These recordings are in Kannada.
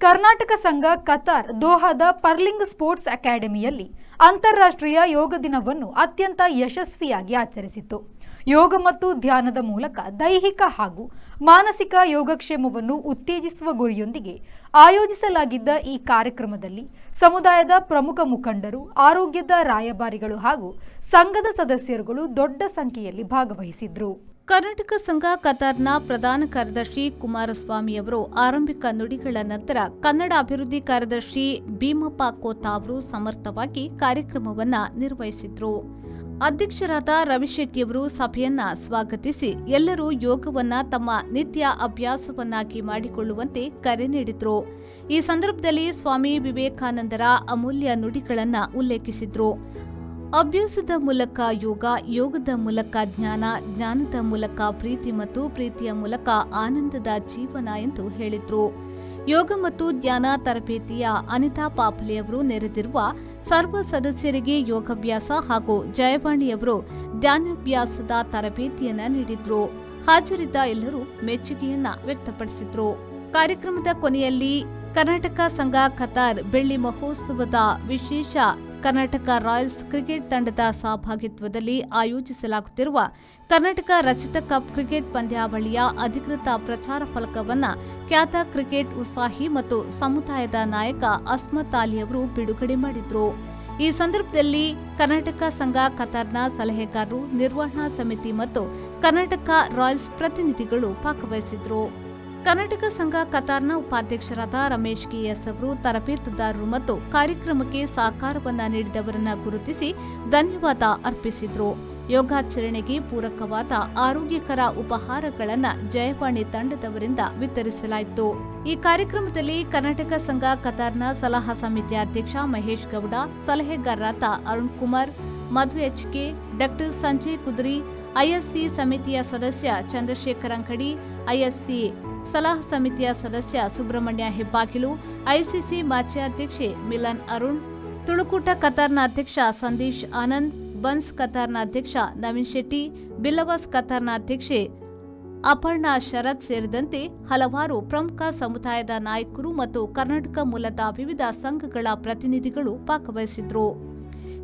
ಕರ್ನಾಟಕ ಸಂಘ ಕತಾರ್ ದೋಹಾದ ಪರ್ಲಿಂಗ್ ಸ್ಪೋರ್ಟ್ಸ್ ಅಕಾಡೆಮಿಯಲ್ಲಿ ಅಂತಾರಾಷ್ಟ್ರೀಯ ಯೋಗ ದಿನವನ್ನು ಅತ್ಯಂತ ಯಶಸ್ವಿಯಾಗಿ ಆಚರಿಸಿತು ಯೋಗ ಮತ್ತು ಧ್ಯಾನದ ಮೂಲಕ ದೈಹಿಕ ಹಾಗೂ ಮಾನಸಿಕ ಯೋಗಕ್ಷೇಮವನ್ನು ಉತ್ತೇಜಿಸುವ ಗುರಿಯೊಂದಿಗೆ ಆಯೋಜಿಸಲಾಗಿದ್ದ ಈ ಕಾರ್ಯಕ್ರಮದಲ್ಲಿ ಸಮುದಾಯದ ಪ್ರಮುಖ ಮುಖಂಡರು, ಆರೋಗ್ಯದ ರಾಯಭಾರಿಗಳು ಹಾಗೂ ಸಂಘದ ಸದಸ್ಯರುಗಳು ದೊಡ್ಡ ಸಂಖ್ಯೆಯಲ್ಲಿ ಭಾಗವಹಿಸಿದ್ರು. ಕರ್ನಾಟಕ ಸಂಘ ಕತಾರ್ನ ಪ್ರಧಾನ ಕಾರ್ಯದರ್ಶಿ ಕುಮಾರಸ್ವಾಮಿ ಅವರು ಆರಂಭಿಕ ನುಡಿಗಳ ನಂತರ ಕನ್ನಡ ಅಭಿವೃದ್ಧಿ ಕಾರ್ಯದರ್ಶಿ ಭೀಮಪ್ಪ ಕೋತಾ ಅವರು ಸಮರ್ಥವಾಗಿ ಕಾರ್ಯಕ್ರಮವನ್ನು ನಿರ್ವಹಿಸಿದ್ರು. ಅಧ್ಯಕ್ಷರಾದ ರವಿಶೆಟ್ಟಿಯವರು ಸಭೆಯನ್ನ ಸ್ವಾಗತಿಸಿ ಎಲ್ಲರೂ ಯೋಗವನ್ನ ತಮ್ಮ ನಿತ್ಯ ಅಭ್ಯಾಸವನ್ನಾಗಿ ಮಾಡಿಕೊಳ್ಳುವಂತೆ ಕರೆ ನೀಡಿದ್ರು. ಈ ಸಂದರ್ಭದಲ್ಲಿ ಸ್ವಾಮಿ ವಿವೇಕಾನಂದರ ಅಮೂಲ್ಯ ನುಡಿಗಳನ್ನು ಉಲ್ಲೇಖಿಸಿದ್ರು. ಅಭ್ಯಾಸದ ಮೂಲಕ ಯೋಗ, ಯೋಗದ ಮೂಲಕ ಜ್ಞಾನ, ಜ್ಞಾನದ ಮೂಲಕ ಪ್ರೀತಿ ಮತ್ತು ಪ್ರೀತಿಯ ಮೂಲಕ ಆನಂದದ ಜೀವನ ಎಂದು ಹೇಳಿದ್ರು. ಯೋಗ ಮತ್ತು ಧ್ಯಾನ ತರಬೇತಿಯ ಅನಿತಾ ಪಾಪಲೆಯವರು ನೆರೆದಿರುವ ಸರ್ವ ಸದಸ್ಯರಿಗೆ ಯೋಗಾಭ್ಯಾಸ ಹಾಗೂ ಜಯವಾಣಿಯವರು ಧ್ಯಾನಾಭ್ಯಾಸದ ತರಬೇತಿಯನ್ನು ನೀಡಿದ್ರು. ಹಾಜರಿದ್ದ ಎಲ್ಲರೂ ಮೆಚ್ಚುಗೆಯನ್ನ ವ್ಯಕ್ತಪಡಿಸಿದ್ರು. ಕಾರ್ಯಕ್ರಮದ ಕೊನೆಯಲ್ಲಿ ಕರ್ನಾಟಕ ಸಂಘ ಖತಾರ್ ಬೆಳ್ಳಿ ಮಹೋತ್ಸವದ ವಿಶೇಷ ಕರ್ನಾಟಕ ರಾಯಲ್ಸ್ ಕ್ರಿಕೆಟ್ ತಂಡದ ಸಹಭಾಗಿತ್ವದಲ್ಲಿ ಆಯೋಜಿಸಲಾಗುತ್ತಿರುವ ಕರ್ನಾಟಕ ರಚಿತ ಕಪ್ ಕ್ರಿಕೆಟ್ ಪಂದ್ಯಾವಳಿಯ ಅಧಿಕೃತ ಪ್ರಚಾರ ಫಲಕವನ್ನು ಖ್ಯಾತ ಕ್ರಿಕೆಟ್ ಉತ್ಸಾಹಿ ಮತ್ತು ಸಮುದಾಯದ ನಾಯಕ ಅಸ್ಮತ್ ಅಲಿ ಅವರು ಬಿಡುಗಡೆ ಮಾಡಿದ್ರು. ಈ ಸಂದರ್ಭದಲ್ಲಿ ಕರ್ನಾಟಕ ಸಂಘ, ಕತಾರ್ನ ಸಲಹೆಗಾರರು, ನಿರ್ವಹಣಾ ಸಮಿತಿ ಮತ್ತು ಕರ್ನಾಟಕ ರಾಯಲ್ಸ್ ಪ್ರತಿನಿಧಿಗಳು ಭಾಗವಹಿಸಿದ್ರು. ಕರ್ನಾಟಕ ಸಂಘ ಕತಾರ್ನ ಉಪಾಧ್ಯಕ್ಷರಾದ ರಮೇಶ್ ಕೆಎಸ್ ಅವರು ತರಬೇತುದಾರರು ಮತ್ತು ಕಾರ್ಯಕ್ರಮಕ್ಕೆ ಸಹಕಾರವನ್ನು ನೀಡಿದವರನ್ನ ಗುರುತಿಸಿ ಧನ್ಯವಾದ ಅರ್ಪಿಸಿದರು. ಯೋಗಾಚರಣೆಗೆ ಪೂರಕವಾದ ಆರೋಗ್ಯಕರ ಉಪಹಾರಗಳನ್ನು ಜಯವಾಣಿ ತಂಡದವರಿಂದ ವಿತರಿಸಲಾಯಿತು. ಈ ಕಾರ್ಯಕ್ರಮದಲ್ಲಿ ಕರ್ನಾಟಕ ಸಂಘ ಕತಾರ್ನ ಸಲಹಾ ಸಮಿತಿ ಅಧ್ಯಕ್ಷ Mahesh Gowda ಸಲಹೆಗಾರರಾದ Arun Kumar, Madhu HK doctor Sanjay Kudri ISC ಸಮಿತಿಯ ಸದಸ್ಯ ಚಂದ್ರಶೇಖರ್ ಅಂಕಡಿ ಐಎಸ್ಸಿ ಸಲಹಾ ಸಮಿತಿಯ ಸದಸ್ಯ ಸುಬ್ರಹ್ಮಣ್ಯ ಹೆಬ್ಬಾಗಿಲು, ಐಸಿಸಿ ಮಾಜಿ ಅಧ್ಯಕ್ಷೆ ಮಿಲನ್ ಅರುಣ್, ತುಳುಕೂಟ ಕತಾರ್ನ ಅಧ್ಯಕ್ಷ ಸಂದೀಶ್ ಆನಂದ್, ಬನ್ಸ್ ಕತಾರ್ನ ಅಧ್ಯಕ್ಷ ನವೀನ್ ಶೆಟ್ಟಿ, ಬಿಲ್ಲವಸ್ ಕತಾರ್ನ ಅಧ್ಯಕ್ಷೆ ಅಪರ್ಣಾ ಶರತ್ ಸೇರಿದಂತೆ ಹಲವಾರು ಪ್ರಮುಖ ಸಮುದಾಯದ ನಾಯಕರು ಮತ್ತು ಕರ್ನಾಟಕ ಮೂಲದ ವಿವಿಧ ಸಂಘಗಳ ಪ್ರತಿನಿಧಿಗಳು ಭಾಗವಹಿಸಿದ್ರು.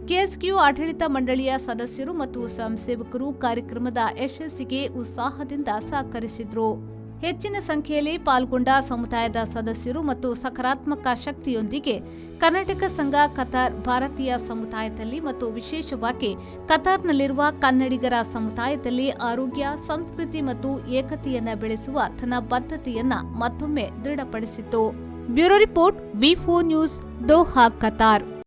ಕೆಎಸ್ಕ್ಯೂ ಆಡಳಿತ ಮಂಡಳಿಯ ಸದಸ್ಯರು ಮತ್ತು ಸ್ವಯಂಸೇವಕರು ಕಾರ್ಯಕ್ರಮದ ಯಶಸ್ಸಿಗೆ ಉತ್ಸಾಹದಿಂದ ಸಹಕರಿಸಿದ್ರು. ಹೆಚ್ಚಿನ ಸಂಖ್ಯೆಯಲ್ಲಿ ಪಾಲ್ಗೊಂಡ ಸಮುದಾಯದ ಸದಸ್ಯರು ಮತ್ತು ಸಕಾರಾತ್ಮಕ ಶಕ್ತಿಯೊಂದಿಗೆ ಕರ್ನಾಟಕ ಸಂಘ ಕತಾರ್ ಭಾರತೀಯ ಸಮುದಾಯದಲ್ಲಿ ಮತ್ತು ವಿಶೇಷವಾಗಿ ಕತಾರ್ನಲ್ಲಿರುವ ಕನ್ನಡಿಗರ ಸಮುದಾಯದಲ್ಲಿ ಆರೋಗ್ಯ, ಸಂಸ್ಕೃತಿ ಮತ್ತು ಏಕತೆಯನ್ನು ಬೆಳೆಸುವ ತನ್ನ ಬದ್ಧತೆಯನ್ನ ಮತ್ತೊಮ್ಮೆ ದೃಢಪಡಿಸಿತು bureau report ಬಿಫೋ news, Doha, Qatar.